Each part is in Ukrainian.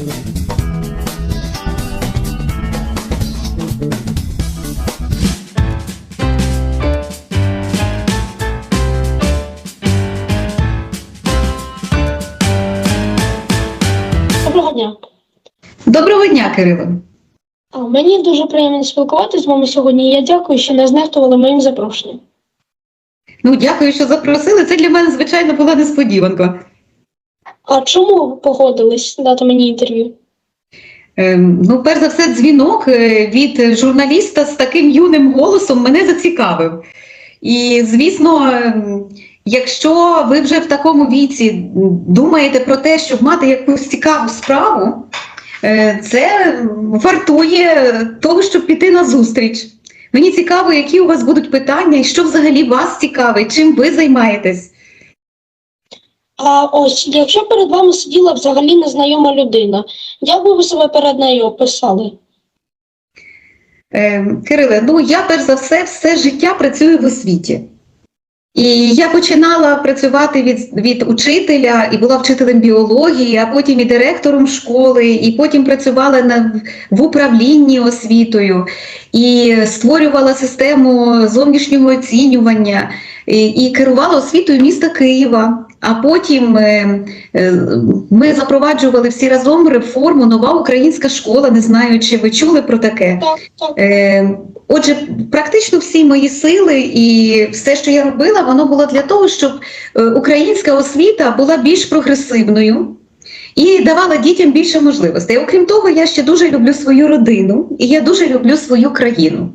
Доброго дня. Доброго дня, Кирило. А, Мені дуже приємно спілкуватися з вами сьогодні. Я дякую, що не знехтували моїм запрошенням. Ну, дякую, що запросили. Це для мене, звичайно, була несподіванка. А чому погодились дати мені інтерв'ю? Ем, ну, перш за все, дзвінок е, від журналіста з таким юним голосом мене зацікавив. І, звісно, ем, якщо ви вже в такому віці думаєте про те, щоб мати якусь цікаву справу, е, це вартує того, щоб піти на зустріч. Мені цікаво, які у вас будуть питання, і що взагалі вас цікавить, чим ви займаєтесь. А ось, якщо перед вами сиділа взагалі незнайома людина, як би ви себе перед нею описали? Е, Кириле, ну я перш за все все життя працюю в освіті. І я починала працювати від, від учителя і була вчителем біології, а потім і директором школи, і потім працювала на, в управлінні освітою і створювала систему зовнішнього оцінювання і, і керувала освітою міста Києва. А потім е, е, ми запроваджували всі разом реформу Нова українська школа. Не знаю, чи ви чули про таке. Так, так. Е, Отже, практично всі мої сили і все, що я робила, воно було для того, щоб українська освіта була більш прогресивною і давала дітям більше можливостей. Окрім того, я ще дуже люблю свою родину і я дуже люблю свою країну.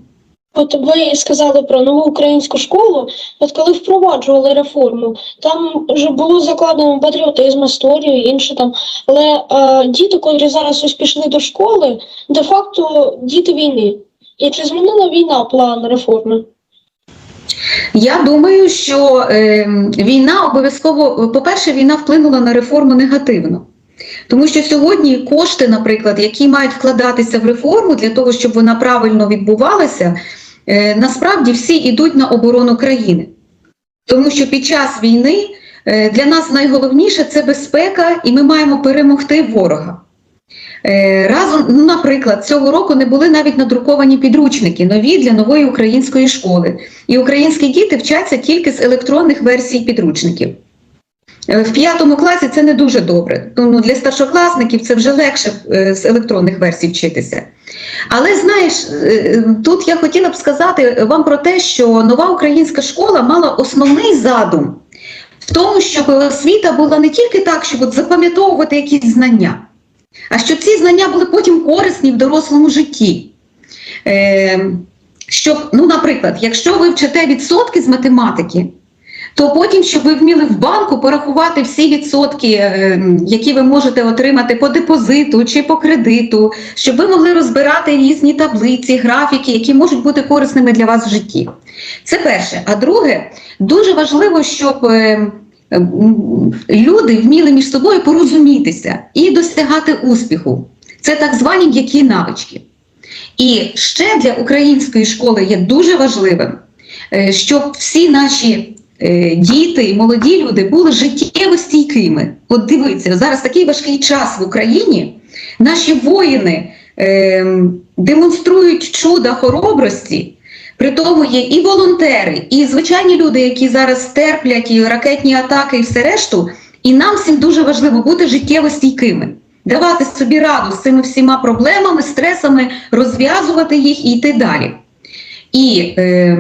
От ви сказали про нову українську школу. От коли впроваджували реформу, там вже було закладено патріотизм, історію інше там. Але е, діти, котрі зараз ось пішли до школи, де-факто діти війни. І чи змінила війна план реформи? Я думаю, що е, війна обов'язково, по-перше, війна вплинула на реформу негативно. Тому що сьогодні кошти, наприклад, які мають вкладатися в реформу для того, щоб вона правильно відбувалася, насправді всі йдуть на оборону країни. Тому що під час війни е, для нас найголовніше це безпека, і ми маємо перемогти ворога. Е, Разом, ну, наприклад, цього року не були навіть надруковані підручники нові для нової української школи. І українські діти вчаться тільки з електронних версій підручників. Е, В п'ятому класі це не дуже добре. Ну, для старшокласників це вже легше е, з електронних версій вчитися. Але знаєш, е, тут я хотіла б сказати вам про те, що нова українська школа мала основний задум в тому, щоб освіта була не тільки так, щоб запам'ятовувати якісь знання, а щоб ці знання були потім корисні в дорослому житті. Щоб, ну, наприклад, якщо ви вчите відсотки з математики, то потім, щоб ви вміли в банку порахувати всі відсотки, е, які ви можете отримати по депозиту чи по кредиту, щоб ви могли розбирати різні таблиці, графіки, які можуть бути корисними для вас в житті. Це перше. А друге, дуже важливо, щоб е, люди вміли між собою порозумітися і досягати успіху. Це так звані м'які навички. І ще для української школи є дуже важливим, е, щоб всі наші діти і молоді люди були життєво стійкими. От дивіться, зараз такий важкий час в Україні. Наші воїни е, демонструють чуда хоробрості. При тому є і волонтери, і звичайні люди, які зараз терплять і ракетні атаки, і все решту. І нам всім дуже важливо бути життєво стійкими, давати собі раду з цими всіма проблемами, стресами, розв'язувати їх і йти далі. І е,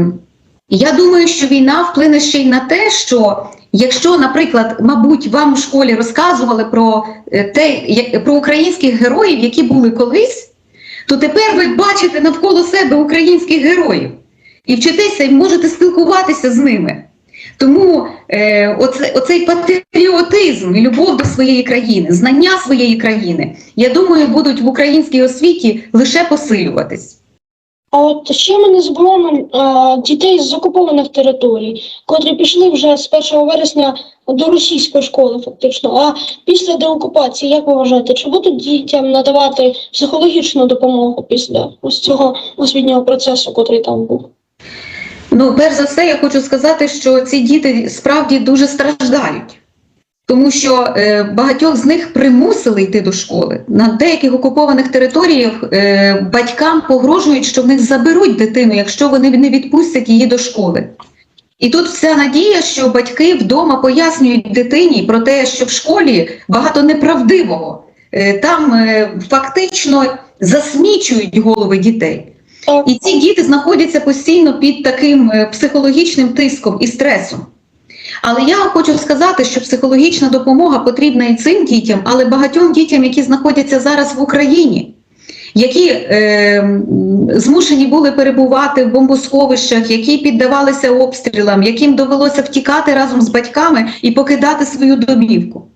я думаю, що війна вплине ще й на те, що якщо, наприклад, мабуть, вам у школі розказували про е, те, про українських героїв, які були колись, то тепер ви бачите навколо себе українських героїв і вчитеся і можете спілкуватися з ними. Тому е, оце, оцей патріотизм і любов до своєї країни, знання своєї країни, я думаю, будуть в українській освіті лише посилюватись. А от ще ми не е, дітей з окупованих територій, котрі пішли вже з 1 вересня до російської школи, фактично. А після деокупації, як ви вважаєте, чи будуть дітям надавати психологічну допомогу після ось цього освітнього процесу, котрий там був? Ну, перш за все, я хочу сказати, що ці діти справді дуже страждають. Тому що е, багатьох з них примусили йти до школи. На деяких окупованих територіях е, батькам погрожують, що в них заберуть дитину, якщо вони не відпустять її до школи. І тут вся надія, що батьки вдома пояснюють дитині про те, що в школі багато неправдивого. Е, Там е, фактично засмічують голови дітей. І ці діти знаходяться постійно під таким е, психологічним тиском і стресом. Але я хочу сказати, що психологічна допомога потрібна і цим дітям, але багатьом дітям, які знаходяться зараз в Україні, які е, змушені були перебувати в бомбосховищах, які піддавалися обстрілам, яким довелося втікати разом з батьками і покидати свою домівку.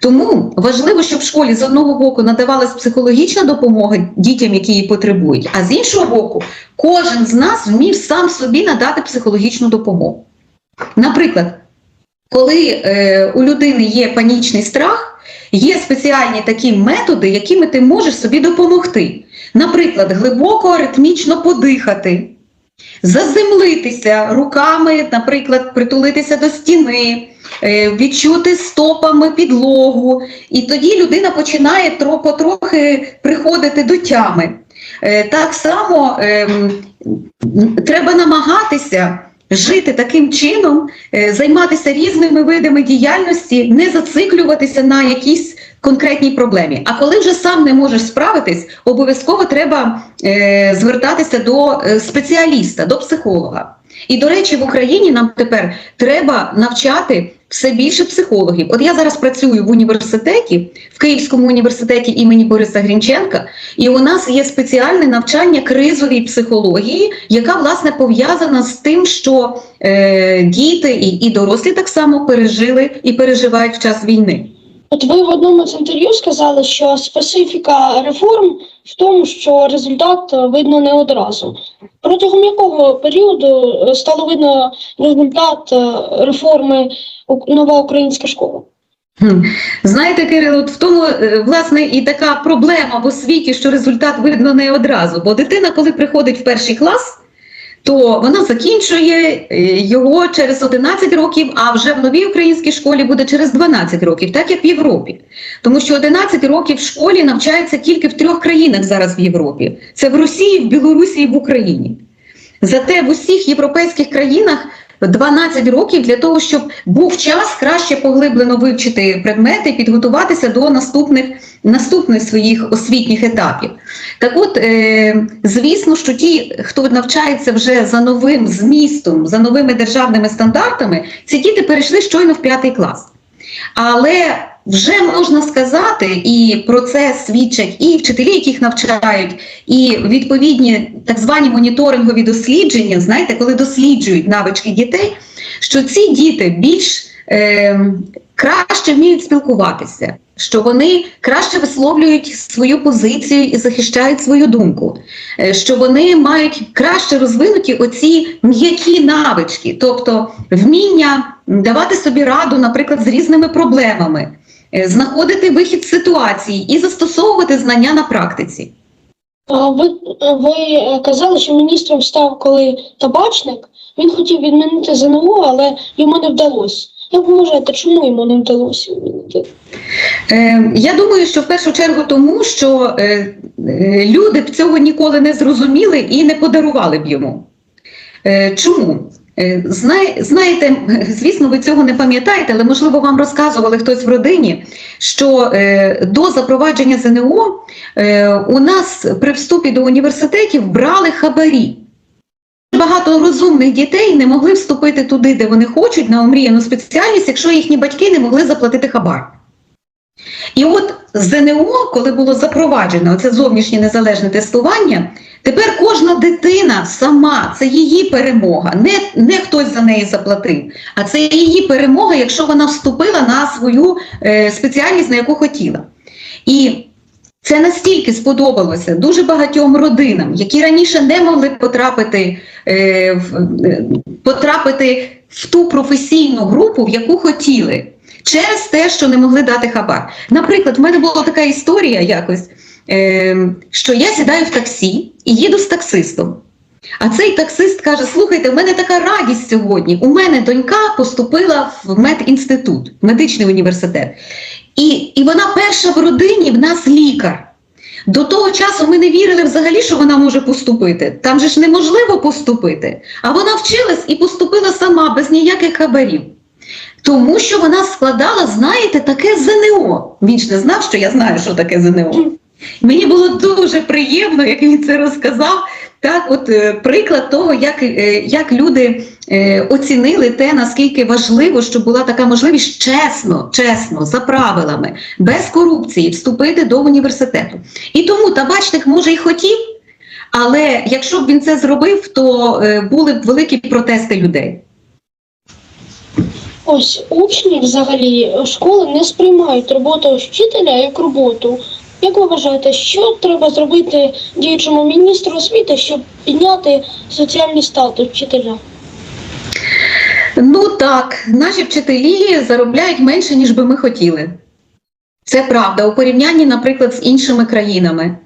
Тому важливо, щоб в школі з одного боку надавалась психологічна допомога дітям, які її потребують, а з іншого боку, кожен з нас вмів сам собі надати психологічну допомогу. Наприклад, коли е, у людини є панічний страх, є спеціальні такі методи, якими ти можеш собі допомогти. Наприклад, глибоко ритмічно подихати, заземлитися руками, наприклад, притулитися до стіни, е, відчути стопами підлогу, і тоді людина починає потрохи приходити до тями. Е, Так само ем, треба намагатися жити таким чином, е, займатися різними видами діяльності, не зациклюватися на якійсь конкретній проблемі. А коли вже сам не можеш справитись, обов'язково треба е, звертатися до е, спеціаліста, до психолога. І, до речі, в Україні нам тепер треба навчати все більше психологів. От я зараз працюю в університеті, в Київському університеті імені Бориса Грінченка, і у нас є спеціальне навчання кризовій психології, яка власне пов'язана з тим, що е, діти і, і дорослі так само пережили і переживають в час війни. От ви в одному з інтерв'ю сказали, що специфіка реформ в тому, що результат е, видно не одразу. Протягом якого періоду е, стало видно результат е, реформи «У- нова українська школа? Знаєте, Кирило, в тому власне і така проблема в освіті, що результат видно не одразу. Бо дитина, коли приходить в перший клас, то вона закінчує е, його через 11 років, а вже в новій українській школі буде через 12 років, так як в Європі. Тому що 11 років в школі навчається тільки в трьох країнах зараз в Європі: це в Росії, в Білорусі і в Україні. Зате в усіх європейських країнах 12 років для того, щоб був час краще поглиблено вивчити предмети підготуватися до наступних, наступних своїх освітніх етапів. Так от, е, звісно, що ті, хто навчається вже за новим змістом, за новими державними стандартами, ці діти перейшли щойно в п'ятий клас. Але вже можна сказати, і про це свідчать і вчителі, яких навчають, і відповідні так звані моніторингові дослідження, знаєте, коли досліджують навички дітей, що ці діти більш е, краще вміють спілкуватися, що вони краще висловлюють свою позицію і захищають свою думку, е, що вони мають краще розвинуті оці м'які навички, тобто вміння давати собі раду, наприклад, з різними проблемами, знаходити вихід з ситуації і застосовувати знання на практиці. Ви, ви е, казали, що міністром став коли табачник. Він хотів відмінити ЗНО, але йому не вдалося. Як ви вважаєте, чому йому не вдалося відмінити? Е, я думаю, що в першу чергу тому, що е, е, люди б цього ніколи не зрозуміли і не подарували б йому. Е, чому? Е, знає, знаєте, звісно, ви цього не пам'ятаєте, але можливо вам розказували хтось в родині, що е, до запровадження ЗНО е, у нас при вступі до університетів брали хабарі. Багато розумних дітей не могли вступити туди, де вони хочуть, на омріяну спеціальність, якщо їхні батьки не могли заплатити хабар. І от ЗНО, коли було запроваджено це зовнішнє незалежне тестування, тепер кожна дитина сама, це її перемога, не, не хтось за неї заплатив, а це її перемога, якщо вона вступила на свою е, спеціальність, на яку хотіла. І це настільки сподобалося дуже багатьом родинам, які раніше не могли потрапити, е, в, е, потрапити в ту професійну групу, в яку хотіли, через те, що не могли дати хабар. Наприклад, в мене була така історія якось, е, що я сідаю в таксі і їду з таксистом. А цей таксист каже: слухайте, в мене така радість сьогодні. У мене донька поступила в медінститут, медичний університет. І, і вона перша в родині в нас лікар. До того часу ми не вірили взагалі, що вона може поступити. Там же ж неможливо поступити. А вона вчилась і поступила сама без ніяких хабарів. Тому що вона складала, знаєте, таке ЗНО. Він ж не знав, що я знаю, що таке ЗНО. Мені було дуже приємно, як він це розказав. Так, от е, приклад того, як, е, як люди е, оцінили те, наскільки важливо, щоб була така можливість чесно, чесно, за правилами, без корупції вступити до університету. І тому табачник може й хотів, але якщо б він це зробив, то були б великі протести людей. Ось учні взагалі школи не сприймають роботу вчителя як роботу. Як ви вважаєте, що треба зробити діючому міністру освіти, щоб підняти соціальний статус вчителя? Ну так, наші вчителі заробляють менше, ніж би ми хотіли. Це правда, у порівнянні, наприклад, з іншими країнами.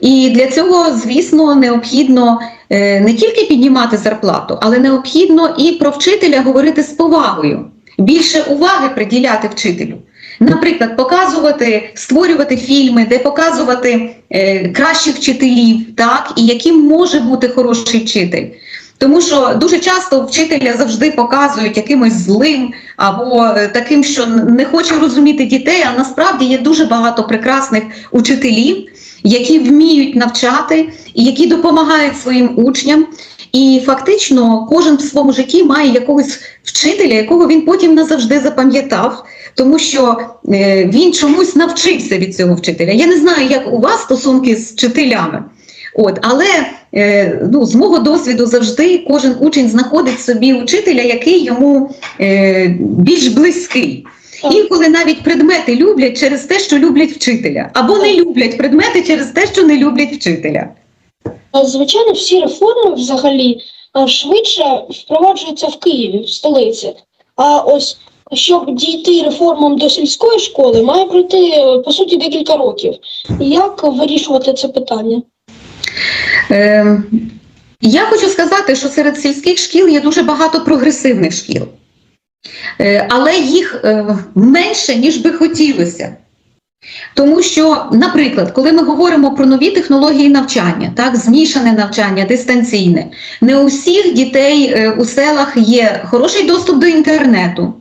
І для цього, звісно, необхідно е, не тільки піднімати зарплату, але необхідно і про вчителя говорити з повагою, більше уваги приділяти вчителю. Наприклад, показувати, створювати фільми, де показувати е, кращих вчителів, так, і яким може бути хороший вчитель. Тому що дуже часто вчителя завжди показують якимось злим або е, таким, що не хоче розуміти дітей, а насправді є дуже багато прекрасних учителів, які вміють навчати і які допомагають своїм учням. І фактично кожен в своєму житті має якогось вчителя, якого він потім назавжди запам'ятав, тому що е, він чомусь навчився від цього вчителя. Я не знаю, як у вас стосунки з вчителями. От, але е, ну, з мого досвіду завжди кожен учень знаходить собі учителя, який йому е, більш близький. Інколи навіть предмети люблять через те, що люблять вчителя, або не люблять предмети через те, що не люблять вчителя. А, Звичайно, всі реформи взагалі швидше впроваджуються в Києві, в столиці. А ось щоб дійти реформам до сільської школи, має пройти е, по суті декілька років. Як вирішувати це питання? Е, я хочу сказати, що серед сільських шкіл є дуже багато прогресивних шкіл, е, але їх е, менше, ніж би хотілося. Тому що, наприклад, коли ми говоримо про нові технології навчання, так, змішане навчання, дистанційне, не у всіх дітей е, у селах є хороший доступ до інтернету.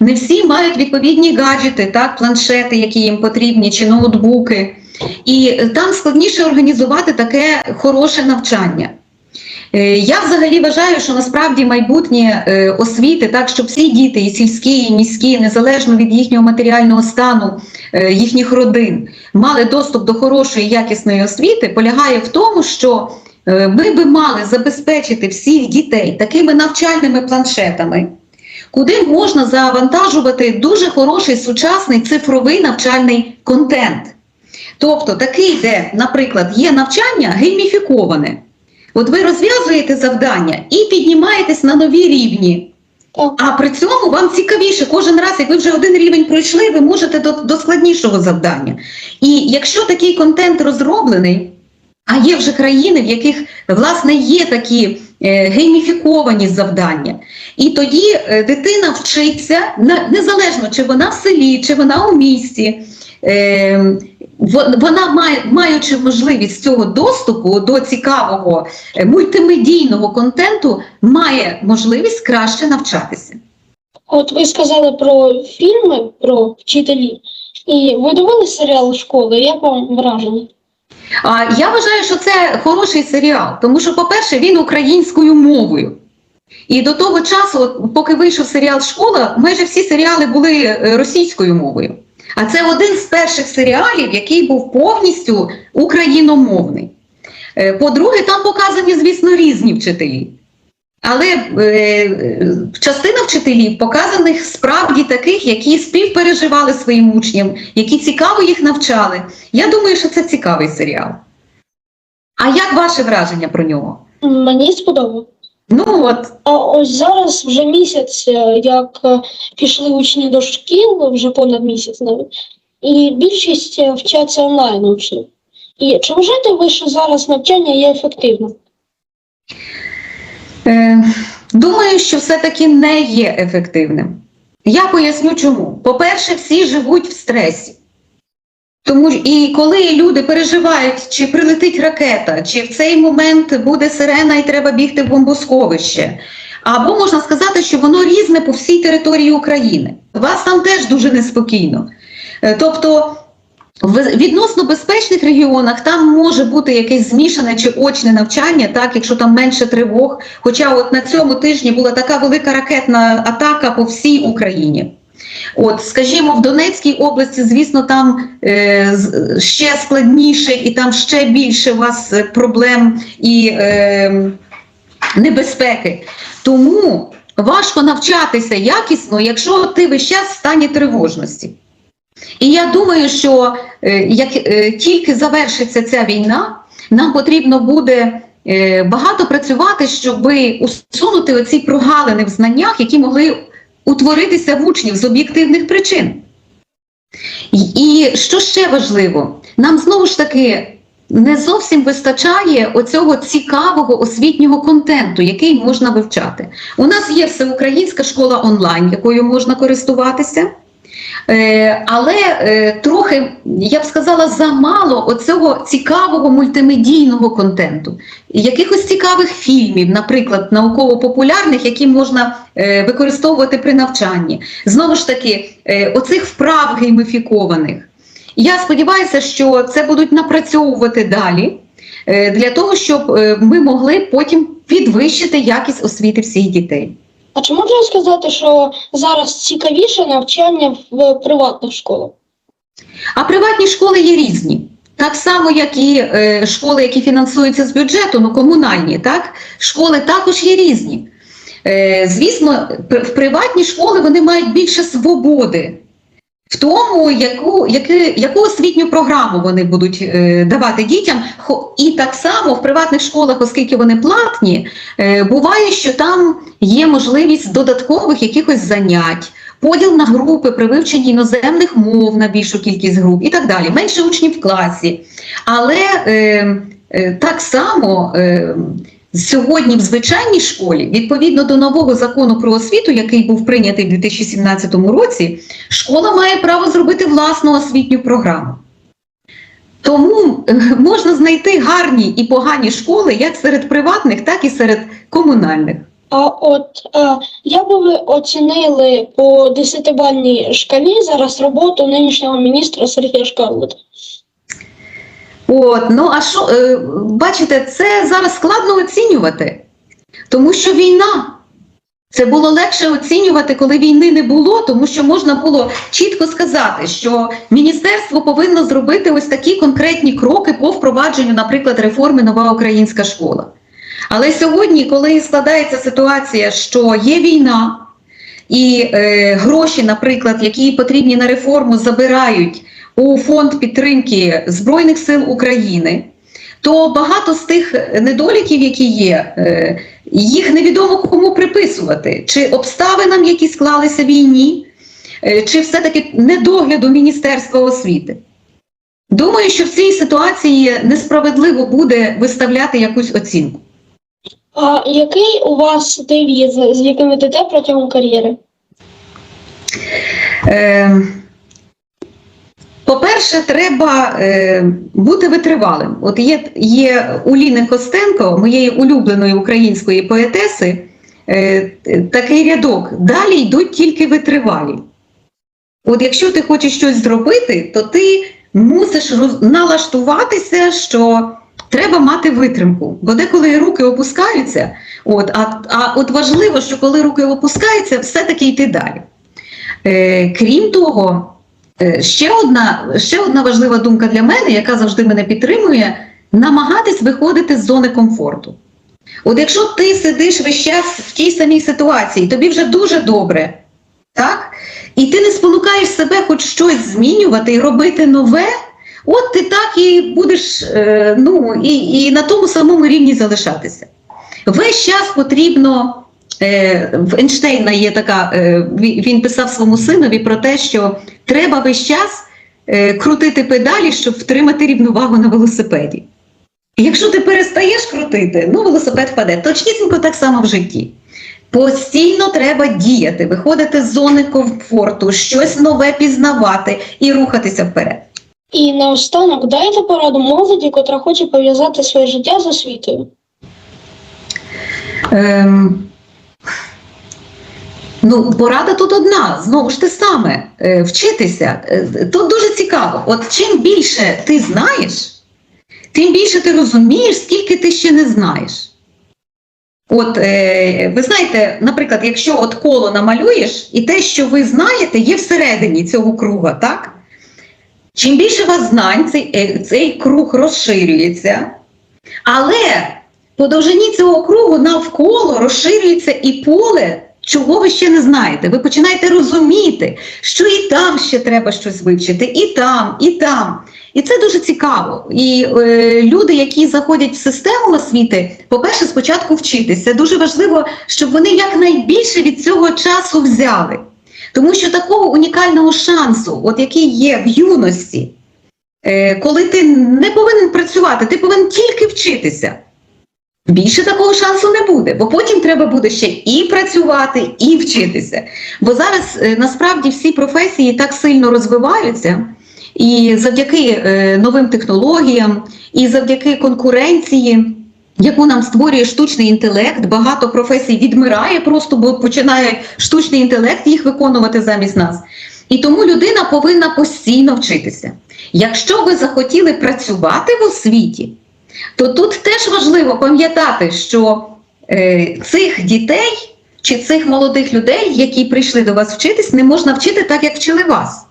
Не всі мають відповідні гаджети, так, планшети, які їм потрібні, чи ноутбуки. І е, там складніше організувати таке хороше навчання. Е, Я взагалі вважаю, що насправді майбутнє е, освіти, так щоб всі діти, і сільські, і міські, незалежно від їхнього матеріального стану, е, їхніх родин, мали доступ до хорошої якісної освіти, полягає в тому, що ми би мали забезпечити всіх дітей такими навчальними планшетами, куди можна завантажувати дуже хороший сучасний цифровий навчальний контент. Тобто такий, де, наприклад, є навчання гейміфіковане. От ви розв'язуєте завдання і піднімаєтесь на нові рівні. А при цьому вам цікавіше кожен раз, як ви вже один рівень пройшли, ви можете до, до складнішого завдання. І якщо такий контент розроблений, а є вже країни, в яких власне є такі е, гейміфіковані завдання, і тоді е, дитина вчиться на, незалежно, чи вона в селі, чи вона у місті. Е, вона має, маючи можливість цього доступу до цікавого е, мультимедійного контенту, має можливість краще навчатися. От ви сказали про фільми про вчителів, і ви дивились серіал школи? Як вам враження? А я вважаю, що це хороший серіал, тому що, по-перше, він українською мовою. І до того часу, поки вийшов серіал Школа, майже всі серіали були е, російською мовою. А це один з перших серіалів, який був повністю україномовний. Е, По-друге, там показані, звісно, різні вчителі. Але е, частина вчителів показаних справді таких, які співпереживали своїм учням, які цікаво їх навчали. Я думаю, що це цікавий серіал. А як ваше враження про нього? Мені сподобалось. Ну от, А ось зараз вже місяць, е, як е, пішли учні до шкіл, вже понад місяць навіть, і більшість е, вчаться онлайн учнів. І чи вважаєте ви, що зараз навчання є ефективним? Е, думаю, що все-таки не є ефективним. Я поясню чому. По-перше, всі живуть в стресі. Тому і коли люди переживають, чи прилетить ракета, чи в цей момент буде сирена і треба бігти в бомбосховище, або можна сказати, що воно різне по всій території України. Вас там теж дуже неспокійно. Е, Тобто в відносно безпечних регіонах там може бути якесь змішане чи очне навчання, так, якщо там менше тривог. Хоча от на цьому тижні була така велика ракетна атака по всій Україні. От, скажімо, в Донецькій області, звісно, там е, ще складніше і там ще більше у вас е, проблем і е, небезпеки. Тому важко навчатися якісно, якщо ти весь час в стані тривожності. І я думаю, що е, як е, тільки завершиться ця війна, нам потрібно буде е, багато працювати, щоб усунути оці прогалини в знаннях, які могли утворитися в учнів з об'єктивних причин. І, що ще важливо, нам знову ж таки не зовсім вистачає оцього цікавого освітнього контенту, який можна вивчати. У нас є всеукраїнська школа онлайн, якою можна користуватися. Е, але е, трохи, я б сказала, замало оцього цікавого мультимедійного контенту, якихось цікавих фільмів, наприклад, науково-популярних, які можна е, використовувати при навчанні. Знову ж таки, оцих вправ гейміфікованих. Я сподіваюся, що це будуть напрацьовувати далі для того, щоб ми могли потім підвищити якість освіти всіх дітей. А чи можна сказати, що зараз цікавіше навчання в приватних школах? А приватні школи є різні. Так само, як і е, школи, які фінансуються з бюджету, ну комунальні, так? Школи також є різні. Е, звісно, в приватні школи вони мають більше свободи в тому, яку, яку, яку освітню програму вони будуть е, давати дітям. І так само в приватних школах, оскільки вони платні, е, буває, що там є можливість додаткових якихось занять, поділ на групи при вивченні іноземних мов на більшу кількість груп і так далі. Менше учнів в класі. Але е, е, так само. Е, Сьогодні в звичайній школі, відповідно до нового закону про освіту, який був прийнятий в 2017 році, школа має право зробити власну освітню програму. Тому е, можна знайти гарні і погані школи як серед приватних, так і серед комунальних. А от е, як би ви оцінили по десятибальній шкалі зараз роботу нинішнього міністра Сергія Шкарлета? От, ну а що, е, бачите, це зараз складно оцінювати, тому що війна. Це було легше оцінювати, коли війни не було, тому що можна було чітко сказати, що міністерство повинно зробити ось такі конкретні кроки по впровадженню, наприклад, реформи нова українська школа. Але сьогодні, коли складається ситуація, що є війна, і е, гроші, наприклад, які потрібні на реформу, забирають у фонд підтримки Збройних сил України, то багато з тих недоліків, які є, е, їх невідомо кому приписувати, чи обставинам, які склалися в війні, е, чи все-таки недогляду Міністерства освіти. Думаю, що в цій ситуації несправедливо буде виставляти якусь оцінку. А який у вас девіз, з яким ви йдете протягом кар'єри? Е, По-перше, треба е, бути витривалим. От є, є у Ліни Костенко, моєї улюбленої української поетеси, е, такий рядок: далі йдуть тільки витривалі. От якщо ти хочеш щось зробити, то ти мусиш роз- налаштуватися, що треба мати витримку. Бо деколи руки опускаються, от, а, а от важливо, що коли руки опускаються, все-таки йти далі. Е, крім того, ще одна, ще одна важлива думка для мене, яка завжди мене підтримує, намагатись виходити з зони комфорту. От якщо ти сидиш весь час в тій самій ситуації, тобі вже дуже добре, так? І ти не спонукаєш себе хоч щось змінювати і робити нове, от ти так і будеш е, ну, і, і на тому самому рівні залишатися. Весь час потрібно. Е, В Ейнштейна є така, е, він писав своєму синові про те, що треба весь час е, крутити педалі, щоб втримати рівновагу на велосипеді. Якщо ти перестаєш крутити, ну велосипед впаде. Точнісінько так само в житті. Постійно треба діяти, виходити з зони комфорту, щось нове пізнавати і рухатися вперед. І наостанок дайте пораду молоді, котра хоче пов'язати своє життя з освітою. Ем, ну, порада тут одна, знову ж те саме, е, вчитися. Е, Тут дуже цікаво. От чим більше ти знаєш, тим більше ти розумієш, скільки ти ще не знаєш. От, е, ви знаєте, наприклад, якщо от коло намалюєш, і те, що ви знаєте, є всередині цього круга, так? Чим більше вас знань, цей, цей круг розширюється, але по довжині цього кругу навколо розширюється і поле, чого ви ще не знаєте. Ви починаєте розуміти, що і там ще треба щось вивчити, і там, і там. І це дуже цікаво. І е, люди, які заходять в систему освіти, по-перше, спочатку вчитися. Дуже важливо, щоб вони якнайбільше від цього часу взяли. Тому що такого унікального шансу, от який є в юності, е, коли ти не повинен працювати, ти повинен тільки вчитися. Більше такого шансу не буде, бо потім треба буде ще і працювати, і вчитися. Бо зараз е, насправді всі професії так сильно розвиваються, і завдяки е, новим технологіям, і завдяки конкуренції, яку нам створює штучний інтелект, багато професій відмирає просто, бо починає штучний інтелект їх виконувати замість нас. І тому людина повинна постійно вчитися. Якщо ви захотіли працювати в освіті, то тут теж важливо пам'ятати, що е, цих дітей чи цих молодих людей, які прийшли до вас вчитись, не можна вчити так, як вчили вас.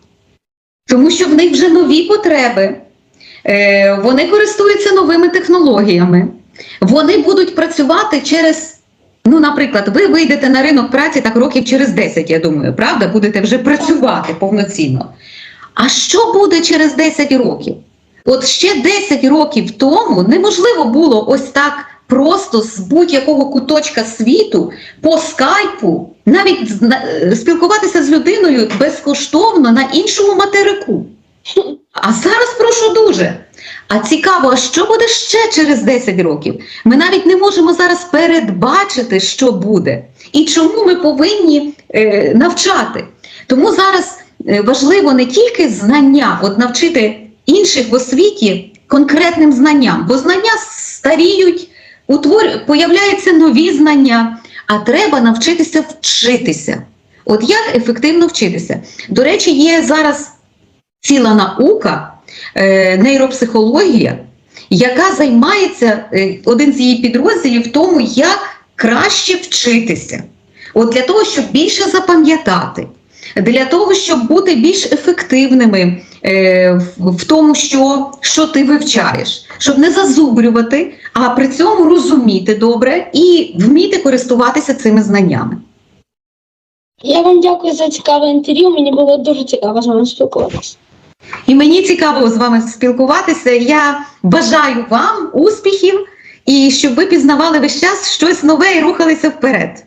Тому що в них вже нові потреби, е, вони користуються новими технологіями, вони будуть працювати через. Ну, наприклад, ви вийдете на ринок праці так років через 10, я думаю, правда, будете вже працювати повноцінно. А що буде через 10 років? От ще 10 років тому неможливо було ось так просто з будь-якого куточка світу по скайпу навіть е, спілкуватися з людиною безкоштовно на іншому материку. А зараз прошу дуже. А цікаво, що буде ще через 10 років? Ми навіть не можемо зараз передбачити, що буде, і чому ми повинні е, навчати. Тому зараз е, важливо не тільки знання, от навчити інших в освіті конкретним знанням, бо знання старіють, утвор... появляються нові знання, а треба навчитися вчитися. От як ефективно вчитися? До речі, є зараз ціла наука, е, нейропсихологія, яка займається, е, один з її підрозділів в тому, як краще вчитися. От для того, щоб більше запам'ятати, для того, щоб бути більш ефективними в тому, що, що ти вивчаєш, щоб не зазубрювати, а при цьому розуміти добре і вміти користуватися цими знаннями. Я вам дякую за цікаве інтерв'ю. Мені було дуже цікаво з вами спілкуватися. І мені цікаво з вами спілкуватися. Я бажаю вам успіхів і щоб ви пізнавали весь час щось нове і рухалися вперед.